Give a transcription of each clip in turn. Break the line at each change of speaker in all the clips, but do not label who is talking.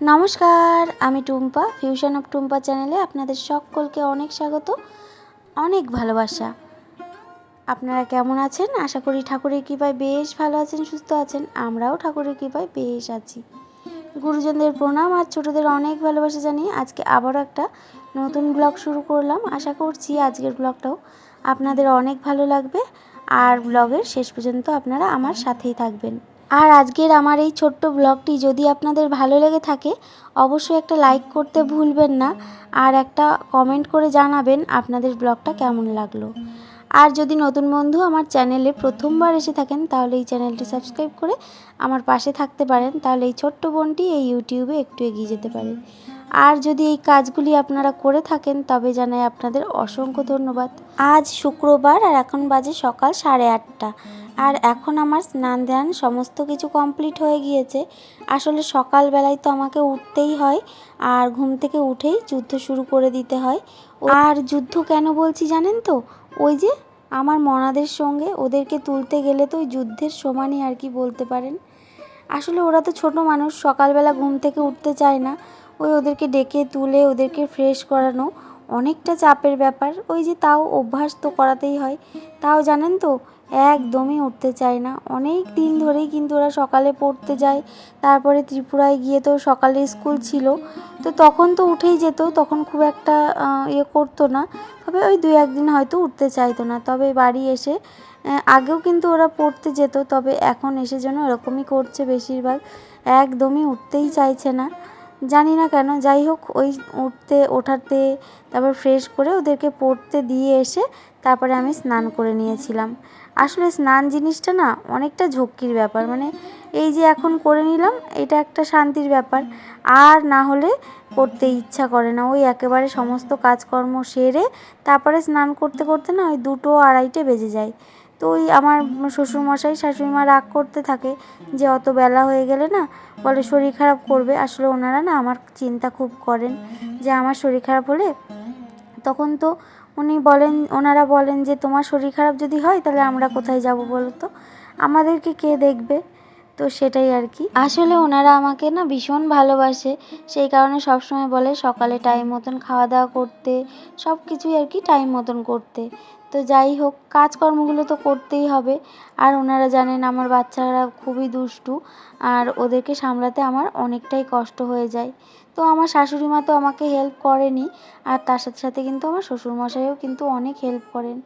নমস্কার, আমি Tumpa fusion of Tumpa চ্যানেলে আপনাদের সকলকে অনেক স্বাগত, অনেক ভালোবাসা। আপনারা কেমন আছেন? আশা করি ঠাকুরের কৃপায় বেশ ভালো আছেন, সুস্থ আছেন। আমরাও ঠাকুরের কৃপায় বেশ আছি। গুরুজনদের প্রণাম আর ছোটদের অনেক ভালোবাসা জানিয়ে আজকে আবারও একটা নতুন ব্লগ শুরু করলাম। আশা করছি আজকের ব্লগটাও আপনাদের অনেক ভালো লাগবে। আর ব্লগের শেষ পর্যন্ত আপনারা আমার সাথেই থাকবেন। আর আজকের আমার এই ছোট্ট ব্লগটি যদি আপনাদের ভালো লেগে থাকে, অবশ্যই একটা লাইক করতে ভুলবেন না আর একটা কমেন্ট করে জানাবেন আপনাদের ব্লগটা কেমন লাগল। আর যদি নতুন বন্ধু আমার চ্যানেলে প্রথমবার এসে থাকেন, তাহলে এই চ্যানেলটি সাবস্ক্রাইব করে আমার পাশে থাকতে পারেন, তাহলে এই ছোট্ট বোনটি এই ইউটিউবে একটু এগিয়ে যেতে পারে। আর যদি এই কাজগুলি আপনারা করে থাকেন, তবে জানাই আপনাদের অসংখ্য ধন্যবাদ। আজ শুক্রবার আর এখন বাজে সকাল সাড়ে আটটা। আর এখন আমার স্নান ধ্যান সমস্ত কিছু কমপ্লিট হয়ে গিয়েছে। আসলে সকালবেলায় তো আমাকে উঠতেই হয়, আর ঘুম থেকে উঠেই যুদ্ধ শুরু করে দিতে হয়। আর যুদ্ধ কেন বলছি জানেন তো? ওই যে আমার মনাদের সঙ্গে ওদেরকে তুলতে গেলে তো ওই যুদ্ধের সমানই আর কি বলতে পারেন। আসলে ওরা তো ছোট মানুষ, সকালবেলা ঘুম থেকে উঠতে চায় না। ওই ওদেরকে ডেকে তুলে ওদেরকে ফ্রেশ করানো অনেকটা চাপের ব্যাপার। ওই যে তাও অভ্যাস তো করাতেই হয়। তাও জানেন তো একদমই উঠতে চায় না। অনেক দিন ধরেই কিন্তু ওরা সকালে পড়তে যায়। তারপরে ত্রিপুরায় গিয়ে তো সকালে স্কুল ছিল। তো তখন তো উঠেই যেত, তখন খুব একটা ইয়ে করতো না। তবে ওই দু একদিন হয়তো উঠতে চাইতো না। তবে বাড়ি এসে আগেও কিন্তু ওরা পড়তে যেত, তবে এখন এসে যেন এরকমই করছে বেশিরভাগ। একদমই উঠতেই চাইছে না। জানি না কেন, যাই হোক, ওই উঠতে ওঠাতে তারপর ফ্রেশ করে ওদেরকে পড়তে দিয়ে এসে তারপরে আমি স্নান করে নিয়েছিলাম। আসলে স্নান জিনিসটা না অনেকটা ঝক্কির ব্যাপার। মানে এই যে এখন করে নিলাম, এটা একটা শান্তির ব্যাপার। আর না হলে করতে ইচ্ছা করে না। ওই একেবারে সমস্ত কাজকর্ম সেরে তারপরে স্নান করতে করতে না ওই দুটো আড়াইটে বেজে যায়। তো ওই আমার শ্বশুরমশাই, শাশুড়িমা রাগ করতে থাকে যে অত বেলা হয়ে গেলে না বলে শরীর খারাপ করবে। আসলে ওনারা না আমার চিন্তা খুব করেন যে আমার শরীর খারাপ হলে তখন তো উনি বলেন, ওনারা বলেন যে, তোমার শরীর খারাপ যদি হয়, তাহলে আমরা কোথায় যাব বলো তো? আমাদেরকে কে দেখবে? তো সেটাই আর কি। আসলে ওনারা আমাকে না ভীষণ ভালোবাসে। সেই কারণে সবসময় বলে সকালে টাইম মতন খাওয়া দাওয়া করতে সব কিছুই আর কি টাইম মতন করতে। তো যাই হোক, কাজকর্মগুলো তো করতেই হবে। আর ওনারা জানেন আমার বাচ্চারা খুবই দুষ্টু, আর ওদেরকে সামলাতে আমার অনেকটাই কষ্ট হয়ে যায়। তো আমার শাশুড়ি মা তো আমাকে হেল্প করেনি, আর তার সাথে সাথে কিন্তু আমার শ্বশুরমশাইও কিন্তু অনেক হেল্প করেন।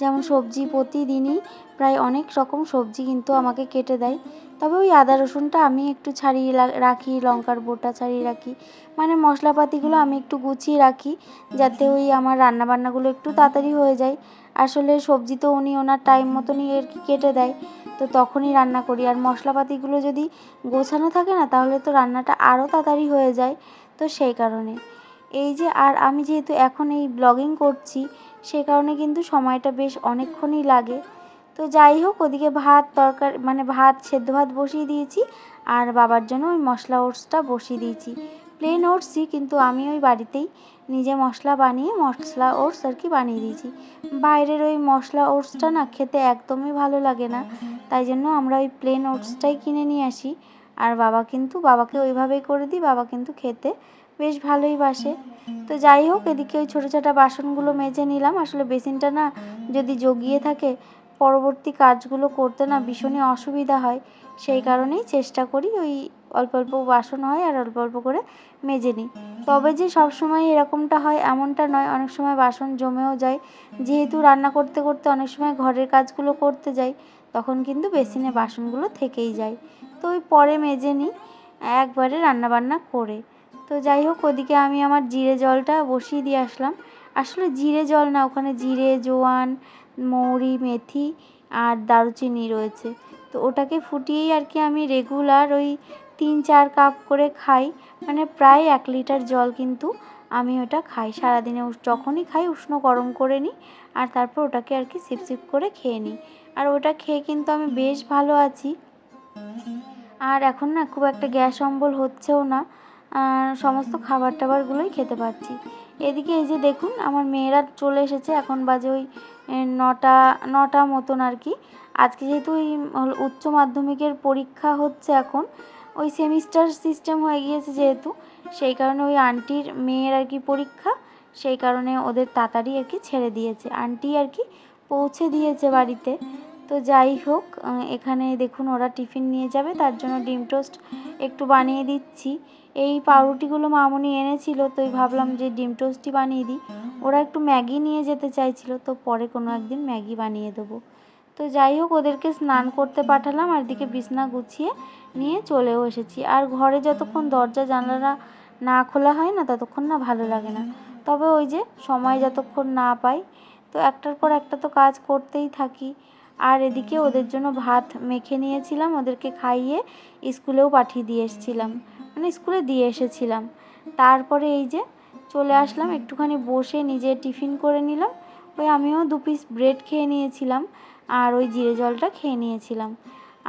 যেমন সবজি প্রতিদিনই প্রায় অনেক রকম সবজি কিন্তু আমাকে কেটে দেয়। তবে ওই আদা রসুনটা আমি একটু ছাড়িয়ে রাখি, লঙ্কার বোটা ছাড়িয়ে রাখি। মানে মশলাপাতিগুলো আমি একটু গুছিয়ে রাখি যাতে ওই আমার রান্নাবান্নাগুলো একটু তাড়াতাড়ি হয়ে যায়। আসলে সবজি তো উনি ওনার টাইম মতনই আর কি কেটে দেয়, তো তখনই রান্না করি। আর মশলাপাতিগুলো যদি গোছানো থাকে না, তাহলে তো রান্নাটা আরও তাড়াতাড়ি হয়ে যায়। তো সেই কারণে। এই যে, আর আমি যেহেতু এখন এই ব্লগিং করছি, সে কারণে কিন্তু সময়টা বেশ অনেকক্ষণই লাগে। তো যাই হোক, ওদিকে ভাত তরকারি মানে ভাত সেদ্ধ ভাত বসিয়ে দিয়েছি আর বাবার জন্য ওই মশলা ওটসটা বসিয়ে দিয়েছি। প্লেন ওটসই কিন্তু আমি ওই বাড়িতেই নিজে মশলা বানিয়ে মশলা ওটস আর কি বানিয়ে দিয়েছি। বাইরের ওই মশলা ওটসটা না খেতে একদমই ভালো লাগে না, তাই জন্য আমরা ওই প্লেন ওটসটাই কিনে নিয়ে আসি। আর বাবা কিন্তু, বাবাকে ওইভাবেই করে দিই, বাবা কিন্তু খেতে বেশ ভালোই বাসে। তো যাই হোক, এদিকে ওই ছোটো ছোটো বাসনগুলো মেজে নিলাম। আসলে বেসিনটা না যদি জগিয়ে থাকে পরবর্তী কাজগুলো করতে না ভীষণই অসুবিধা হয়। সেই কারণেই চেষ্টা করি ওই অল্প অল্প বাসন হয় আর অল্প অল্প করে মেজে নিই। তবে যে সব সময় এরকমটা হয় এমনটা নয়, অনেক সময় বাসন জমেও যায়। যেহেতু রান্না করতে করতে অনেক সময় ঘরের কাজগুলো করতে যাই, তখন কিন্তু বেসিনে বাসনগুলো থেকেই যায়। তো ওই পরে মেজে নিই একবারে রান্নাবান্না করে। তো যাই হোক, ওদিকে আমি আমার জিরে জলটা বসিয়ে দিয়ে আসলাম। আসলে জিরে জল না, ওখানে জিরে, জোয়ান মৌরি, মেথি আর দারুচিনি রয়েছে। তো ওটাকে ফুটিয়েই আর কি আমি রেগুলার ওই তিন চার কাপ করে খাই। মানে প্রায় এক লিটার জল কিন্তু আমি ওটা খাই। সারাদিনে যখনই খাই উষ্ণ গরম করে নিই আর তারপর ওটাকে আর কি সিপ সিপ করে খেয়ে নিই। আর ওটা খেয়ে কিন্তু আমি বেশ ভালো আছি। আর এখন না খুব একটা গ্যাস অম্বল হচ্ছেও না। সমস্ত খাবার টাবারগুলোই খেতে পাচ্ছি এদিকে এই যে দেখুন, আমার মেয়েরা চলে এসেছে, এখন বাজে ওই নটা নটা মতন আর কি। আজকে যেহেতু ওই উচ্চ মাধ্যমিকের পরীক্ষা হচ্ছে এখন, ওই সেমিস্টার সিস্টেম হয়ে গিয়েছে যেহেতু, সেই কারণে ওই আন্টির মেয়ের আর কি পরীক্ষা, সেই কারণে ওদের তাড়াতাড়ি আর কি ছেড়ে দিয়েছে। আন্টি আর কি পৌঁছে দিয়েছে বাড়িতে। তো যাই হোক এখানে দেখুন ওরা টিফিন নিয়ে যাবে, তার জন্য ডিম টোস্ট একটু বানিয়ে দিচ্ছি। এই পাউরুটিগুলো মামুনি এনেছিল, তো ভাবলাম যে ডিম টোস্টই বানিয়ে দিই। ওরা একটু ম্যাগি নিয়ে যেতে চাইছিল, তো পরে কোনো একদিন ম্যাগি বানিয়ে দেবো। তো যাই হোক, ওদেরকে স্নান করতে পাঠালাম, আর দিকে বিছনা গুছিয়ে নিয়ে চলেও এসেছি। আর ঘরে যতক্ষণ দরজা, জানলাটা না খোলা হয় না, ততক্ষণ না ভালো লাগে না। তবে ওই যে সময় যতক্ষণ না পাই, তো একটার পর একটা তো কাজ করতেই থাকি। আর এদিকে ওদের জন্য ভাত মেখে নিয়েছিলাম, ওদেরকে খাইয়ে স্কুলেও পাঠিয়ে দিয়ে এসেছিলাম। মানে স্কুলে দিয়ে এসেছিলাম। তারপরে এই যে চলে আসলাম, একটুখানি বসে নিজে টিফিন করে নিলাম। ওই আমিও দু পিস ব্রেড খেয়ে নিয়েছিলাম আর ওই জিরে জলটা খেয়ে নিয়েছিলাম।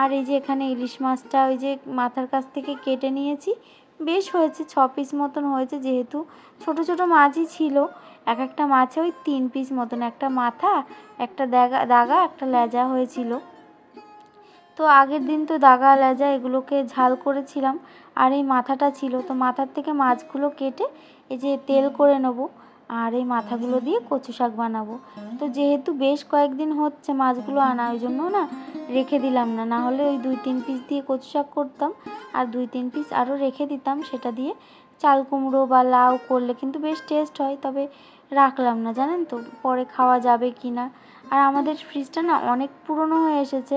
আর এই যে এখানে ইলিশ মাছটা ওই যে মাথার কাছ থেকে কেটে নিয়েছি। বেশ হয়েছে, ছ পিস মতন হয়েছে। যেহেতু ছোট ছোট মাছই ছিল, এক একটা মাছে ওই তিন পিস মতন, একটা মাথা, একটা দাগা দাগা, একটা লেজা হয়েছিল। তো আগের দিন তো দাগা, লেজা এগুলোকে ঝাল করেছিলাম আর এই মাথাটা ছিল। তো মাথার থেকে মাছগুলো কেটে এই যে তেল করে নেব আর এই মাথাগুলো দিয়ে কচু শাক বানাবো। তো যেহেতু বেশ কয়েকদিন হচ্ছে মাছগুলো আনা, ওই জন্য না রেখে দিলাম না। না হলে ওই দুই তিন পিস দিয়ে কচু শাক করতাম আর দুই তিন পিস আরও রেখে দিতাম, সেটা দিয়ে চাল কুমড়ো বা লাউ করলে কিন্তু বেশ টেস্ট হয়, তবে রাখলাম না, জানেন তো? পরে খাওয়া যাবে কি না আর আমাদের ফ্রিজটা না অনেক পুরনো হয়ে এসেছে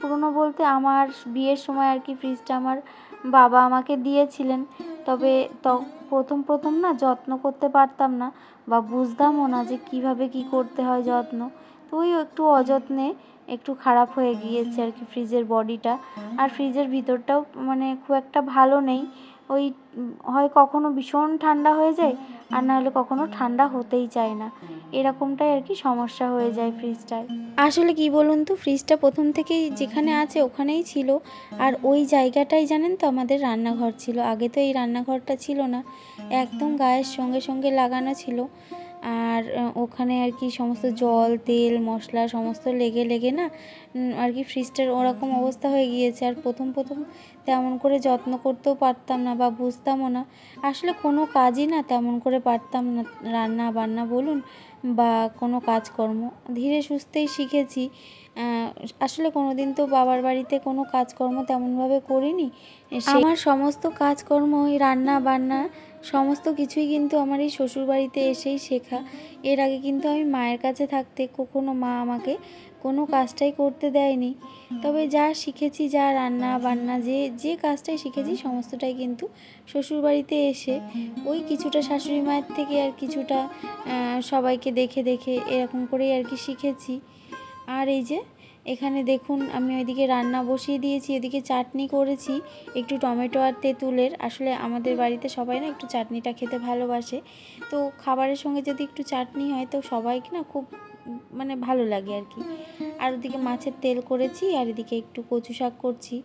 পুরনো বলতে আমার বিয়ের সময় আর কি ফ্রিজটা আমার বাবা আমাকে দিয়েছিলেন। তবে প্রথম প্রথম না যত্ন করতে পারতাম না বা বুঝতামও না যে কীভাবে কি করতে হয় যত্ন। তো ওই একটু অযত্নে একটু খারাপ হয়ে গিয়েছে আর কি ফ্রিজের বডিটা আর ফ্রিজের ভিতরটাও মানে খুব একটা ভালো নেই। ওই হয় কখনো ভীষণ ঠান্ডা হয়ে যায়, আর না হলে কখনো ঠান্ডা হতেই চায় না। এরকমটাই আর কি সমস্যা হয়ে যায় ফ্রিজটায়। আসলে কি বলুন তো, ফ্রিজটা প্রথম থেকেই যেখানে আছে ওখানেই ছিল। আর ওই জায়গাটাই জানেন তো, আমাদের রান্নাঘর ছিল। আগে তো এই রান্নাঘরটা ছিল না। একদম গায়ের সঙ্গে সঙ্গে লাগানো ছিল। আর ওখানে আর কি সমস্ত জল, তেল, মশলা সমস্ত লেগে লেগে না আর কি ফ্রিজটার ওরকম অবস্থা হয়ে গিয়েছে। আর প্রথম প্রথম তেমন করে যত্ন করতেও পারতাম না বা বুঝতামও না। আসলে কোনো কাজই না তেমন করে পারতাম না, রান্না বান্না বলুন বা কোনো কাজকর্ম। ধীরে সুস্থেই শিখেছি। আসলে কোনো দিন তো বাবার বাড়িতে কোনো কাজকর্ম তেমনভাবে করিনি। আমার সমস্ত কাজকর্ম ওই রান্না বান্না সমস্ত কিছুই কিন্তু আমার এই শ্বশুরবাড়িতে এসেই শেখা। এর আগে কিন্তু আমি মায়ের কাছে থাকতে কখনো মা আমাকে কোনো কাজটাই করতে দেয়নি। তবে যা শিখেছি, যা রান্না বান্না, যে যে কাজটাই শিখেছি সমস্তটাই কিন্তু শ্বশুরবাড়িতে এসে ওই কিছুটা শাশুড়ি মায়ের থেকে আর কিছুটা সবাইকে দেখে দেখে এরকম করেই আর কি শিখেছি। আর এই যে এখানে দেখুন, আমি ওইদিকে রান্না বসিয়ে দিয়েছি, এদিকে চাটনি করেছি, একটু টমেটো আর তেঁতুলের। আসলে আমাদের বাড়িতে সবাই না একটু চাটনিটা খেতে ভালোবাসে। তো খাবারের সঙ্গে যদি একটু চাটনি হয়, তো সবাইকে না খুব মানে ভালো লাগে আর কি। আর ওদিকে মাছের তেল করেছি, আর এদিকে একটু কচু শাক করছি।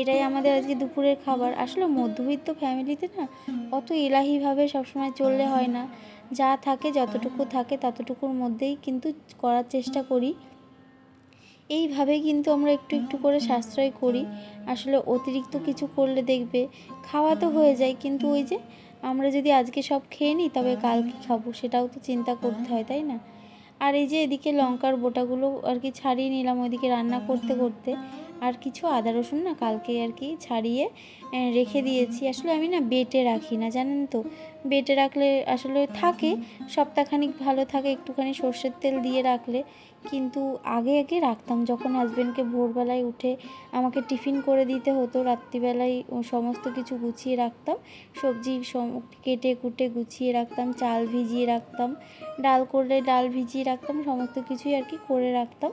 এটাই আমাদের আজকে দুপুরের খাবার। আসলে মধ্যবিত্ত ফ্যামিলিতে না অত এলাহিভাবে সবসময় চললে হয় না। যা থাকে, যতটুকু থাকে, ততটুকুর মধ্যেই কিন্তু করার চেষ্টা করি। এইভাবে কিন্তু আমরা একটু একটু করে সাশ্রয় করি। আসলে অতিরিক্ত কিছু করলে দেখবে খাওয়া তো হয়ে যায়, কিন্তু ওই যে আমরা যদি আজকে সব খেয়ে নিই, তবে কালকে খাব সেটাও তো চিন্তা করতে হয়, তাই না? আর এই যে এদিকে লঙ্কার বোটাগুলো আর কি ছাড়িয়ে নিলাম, ওইদিকে রান্না করতে করতে আর কিছু আদা রসুন না কালকে আর কি ছাড়িয়ে রেখে দিয়েছি। আসলে আমি না বেটে রাখি না, জানেন তো? বেটে রাখলে আসলে থাকে, সপ্তাহখানিক ভালো থাকে, একটুখানি সর্ষের তেল দিয়ে রাখলে। কিন্তু আগে আগে রাখতাম, যখন হাজব্যান্ডকে ভোরবেলায় উঠে আমাকে টিফিন করে দিতে হতো, রাত্রিবেলায় সমস্ত কিছু গুছিয়ে রাখতাম। সবজি কেটে কুটে গুছিয়ে রাখতাম, চাল ভিজিয়ে রাখতাম। ডাল করলে ডাল ভিজিয়ে রাখতাম, সমস্ত কিছুই আর কি করে রাখতাম।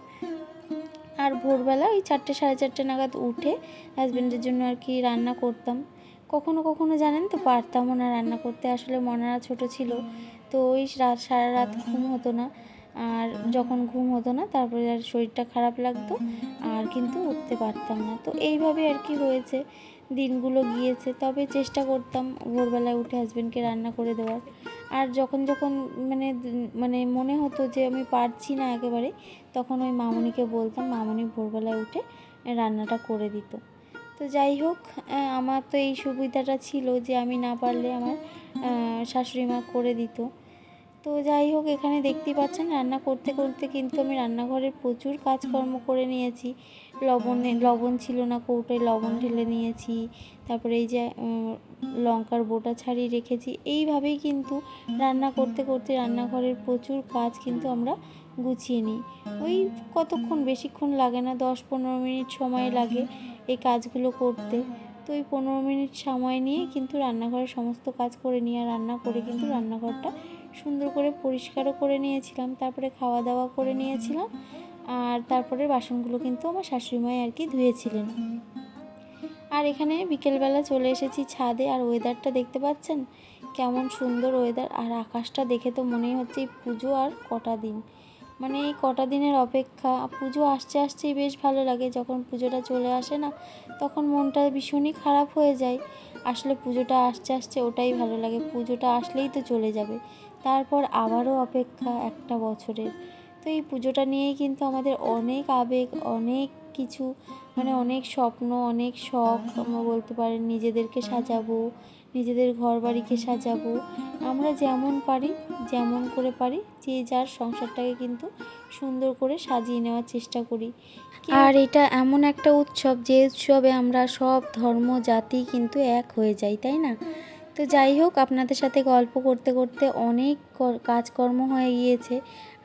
আর ভোরবেলা ওই চারটে, সাড়ে চারটে নাগাদ উঠে হাজব্যান্ডের জন্য আর কি রান্না করতাম। কখনো কখনো জানেন তো পারতামও না রান্না করতে। আসলে মনারা ছোট ছিল, তো ওই রাত, সারা রাত ঘুম হতো না। আর যখন ঘুম হতো না, তারপরে আর শরীরটা খারাপ লাগতো, আর কিন্তু উঠতে পারতাম না। তো এইভাবে আর কি হয়েছে, দিনগুলো গিয়েছে। তবে চেষ্টা করতাম ভোরবেলায় উঠে হাজব্যান্ডকে রান্না করে দেওয়ার। আর যখন যখন মানে মানে মনে হতো যে আমি পারছি না একেবারে, তখন ওই মামনিকে বলতাম, মামনি ভোরবেলায় উঠে রান্নাটা করে দিত। তো যাই হোক আমার তো এই সুবিধাটা ছিল যে আমি না পারলে আমার শাশুড়ি মা করে দিত। তো যাই হোক, এখানে দেখতেই পাচ্ছেন রান্না করতে করতে কিন্তু আমি রান্নাঘরে প্রচুর কাজকর্ম করে নিয়েছি। লবণে, লবণ ছিল না, কৌটোয় লবণ ঢেলে নিয়েছি তারপরে এই যে লঙ্কার বোটা ছাড়িয়ে রেখেছি। এইভাবেই কিন্তু রান্না করতে করতে রান্নাঘরের প্রচুর কাজ কিন্তু আমরা গুছিয়ে নিই। ওই কতক্ষণ বেশিক্ষণ লাগে না, দশ পনেরো মিনিট সময় লাগে এই কাজগুলো করতে। তো ওই পনেরো মিনিট সময় নিয়ে কিন্তু রান্নাঘরের সমস্ত কাজ করে নিয়ে আর রান্না করে কিন্তু রান্নাঘরটা সুন্দর করে পরিষ্কারও করে নিয়েছিলাম, তারপরে খাওয়া দাওয়া করে নিয়েছিলাম। আর তারপরে বাসনগুলো কিন্তু আমার শাশুড়িমাই আর কি ধুয়েছিলেন। আর এখানে বিকেলবেলা চলে এসেছি ছাদে, আর ওয়েদারটা দেখতে পাচ্ছেন? কেমন সুন্দর ওয়েদার আর আকাশটা দেখে তো মনেই হচ্ছে এই পুজো আর কটা দিন। মানে এই কটা দিনের অপেক্ষা, পুজো আসছে আসছেই বেশ ভালো লাগে, যখন পুজোটা চলে আসে না, তখন মনটা ভীষণই খারাপ হয়ে যায়। আসলে পুজোটা আসছে আসছে ওটাই ভালো লাগে, পুজোটা আসলেই তো চলে যাবে। তারপর আবারও অপেক্ষা একটা বছরের। তো এই পুজোটা নিয়েই কিন্তু আমাদের অনেক আবেগ, অনেক কিছু মানে অনেক স্বপ্ন, অনেক শখ আমরা বলতে পারেন নিজেদেরকে সাজাবো, নিজেদের ঘর বাড়িকে সাজাবো। আমরা যেমন পারি, যেমন করে পারি, যে যার সংসারটাকে কিন্তু সুন্দর করে সাজিয়ে নেওয়ার চেষ্টা করি। আর এটা এমন একটা উৎসব, যে উৎসবে আমরা সব ধর্ম, জাতি কিন্তু এক হয়ে যাই, তাই না? তো যাই হোক, আপনাদের সাথে গল্প করতে করতে অনেক কাজকর্ম হয়ে গিয়েছে।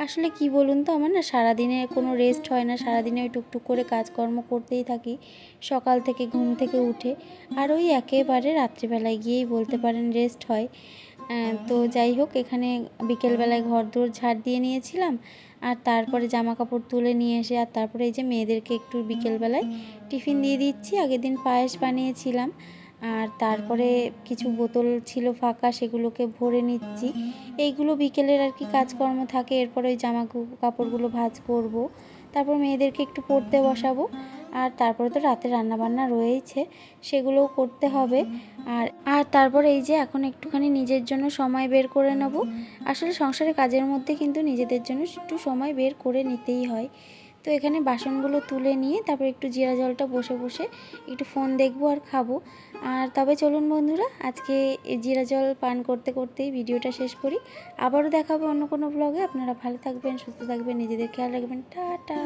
আসলে কি বলুন তো, আমার না সারাদিনে কোনো রেস্ট হয় না, সারাদিনে ওই টুকটুক করে কাজকর্ম করতেই থাকি। সকাল থেকে ঘুম থেকে উঠে, আর ওই একেবারে রাত্রিবেলায় গিয়েই বলতে পারেন রেস্ট হয়। তো যাই হোক, এখানে বিকেলবেলায় ঘর দোর ঝাড় দিয়ে নিয়েছিলাম, আর তারপরে জামা কাপড় তুলে নিয়ে এসে, আর তারপরে এই যে মেয়েদেরকে একটু বিকেলবেলায় টিফিন দিয়ে দিচ্ছি। আগের দিন পায়েস বানিয়েছিলাম আর তারপরে কিছু বোতল ছিল ফাঁকা, সেগুলোকে ভরে নিচ্ছি। এইগুলো বিকেলের আর কি কাজকর্ম থাকে, এরপরে ওই জামা কাপড়গুলো ভাজ করব। তারপর মেয়েদেরকে একটু পড়তে বসাবো। আর তারপরে তো রাতে রান্নাবান্না রয়েইছে, সেগুলোও করতে হবে। আর আর তারপর এই যে এখন একটুখানি নিজের জন্য সময় বের করে নেব। আসলে সংসারের কাজের মধ্যে কিন্তু নিজেদের জন্য একটু সময় বের করে নিতেই হয়। তো এখানে বাসনগুলো তুলে নিয়ে তারপর একটু জিরা জলটা বসে বসে একটু ফোন দেখব আর খাব। আর তবে চলুন বন্ধুরা, আজকে জিরা জল পান করতে করতেই ভিডিওটা শেষ করি। আবারও দেখাবো অন্য কোনো ব্লগে আপনারা ভালো থাকবেন, সুস্থ থাকবেন, নিজেদের খেয়াল রাখবেন। টাটা!